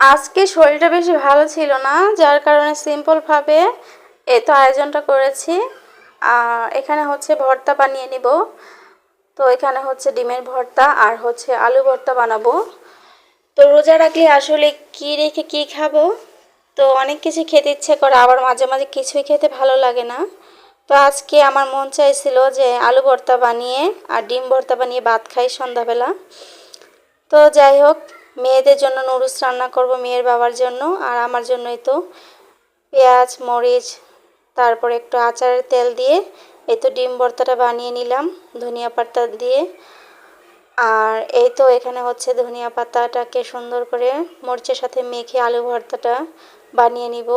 আজকে শরীরটা বেশি ভালো ছিল না, যার কারণে সিম্পলভাবে এই তো আয়োজনটা করেছি। এখানে হচ্ছে ভর্তা বানিয়ে নিব। তো এখানে হচ্ছে ডিমের ভর্তা আর হচ্ছে আলু ভর্তা বানাবো। তো রোজা রাখলে আসলে কি রেখে কি খাব? তো অনেক কিছু খেতে ইচ্ছে করে, আবার মাঝে মাঝে কিছুই খেতে ভালো লাগে না। তো আজকে আমার মন চাইছিল যে আলু ভর্তা বানিয়ে আর ডিম ভর্তা বানিয়ে ভাত খাই সন্ধ্যাবেলা। তো যাই হোক মেয়েদের জন্য নুডলস রান্না করব মেয়ের বাবার জন্য, আর আমার জন্যই তো পেঁয়াজ, মরিচ, তারপরে একটু আচারের তেল দিয়ে এই তো ডিম ভর্তাটা বানিয়ে নিলাম ধনিয়া পাতা দিয়ে। আর এই তো এখানে হচ্ছে ধনিয়া পাতাটাকে সুন্দর করে মরিচের সাথে মেখে আলু ভর্তাটা বানিয়ে নিব।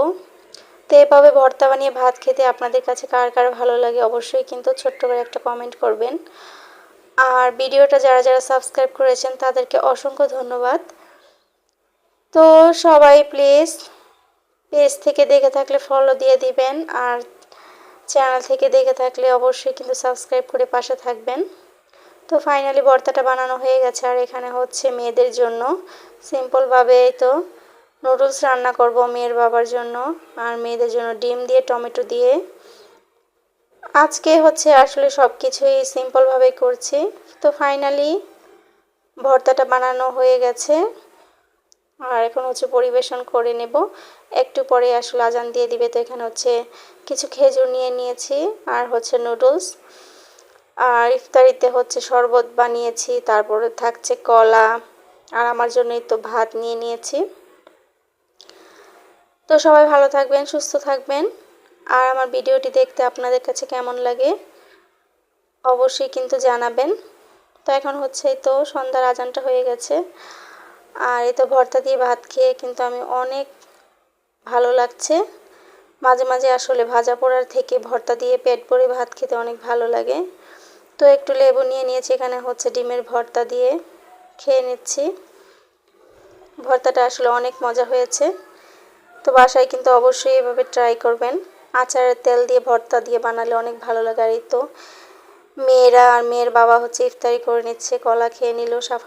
তো এভাবে ভর্তা বানিয়ে ভাত খেতে আপনাদের কাছে কার কার ভালো লাগে অবশ্যই কিন্তু ছোট্ট করে একটা কমেন্ট করবেন। আর ভিডিওটা যারা যারা সাবস্ক্রাইব করেছেন তাদেরকে অসংখ্য ধন্যবাদ। তো সবাই প্লিজ পেজ থেকে দেখে থাকলে ফলো দিয়ে দিবেন আর চ্যানেল থেকে দেখে থাকলে অবশ্যই কিন্তু সাবস্ক্রাইব করে পাশে থাকবেন। তো ফাইনালি ভর্তাটা বানানো হয়ে গেছে আর এখানে হচ্ছে মেয়েদের জন্য। সিম্পলভাবে তো নুডলস রান্না করব মেয়ের বাবার জন্য আর মেয়েদের জন্য ডিম দিয়ে, টমেটো দিয়ে। আজকে হচ্ছে আসলে সব কিছুই সিম্পলভাবে করছি। তো ফাইনালি ভর্তাটা বানানো হয়ে গেছে। আর এখন হচ্ছে পরিবেশন করে নেব। একটু পরে আসলে আজান দিয়ে দিবে, তো এখানে হচ্ছে কিছু খেজুর নিয়ে নিয়েছি আর হচ্ছে নুডলস আর ইফতারিতে হচ্ছে শরবত বানিয়েছি, তারপরে থাকছে কলা, আর আমার জন্যই তো ভাত নিয়ে নিয়েছি। তো সবাই ভালো থাকবেন, সুস্থ থাকবেন। আর আমার ভিডিওটি দেখতে আপনাদের কাছে কেমন লাগে অবশ্যই কিন্তু জানাবেন। তো এখন হচ্ছে তো সন্ধ্যার আজানটা হয়ে গেছে। আর এই তো ভর্তা দিয়ে ভাত খেয়ে কিন্তু আমি অনেক ভালো লাগছে। মাঝে মাঝে আসলে ভাজা পোড়ার থেকে ভর্তা দিয়ে পেট ভরে ভাত খেতে অনেক ভালো লাগে। তো একটু লেবু নিয়ে নিয়েছি, এখানে হচ্ছে ডিমের ভর্তা দিয়ে খেয়ে নিচ্ছি। ভর্তাটা আসলে অনেক মজা হয়েছে। তো বাসায় কিন্তু অবশ্যই এভাবে ট্রাই করবেন। আচারের তেল দিয়ে, ভর্তা দিয়ে বানালে অনেক ভালো লাগে। আর এই তো মেয়েরা আর মেয়ের বাবা হচ্ছে ইফতারি করে নিচ্ছে, কলা খেয়ে নিল, সাফ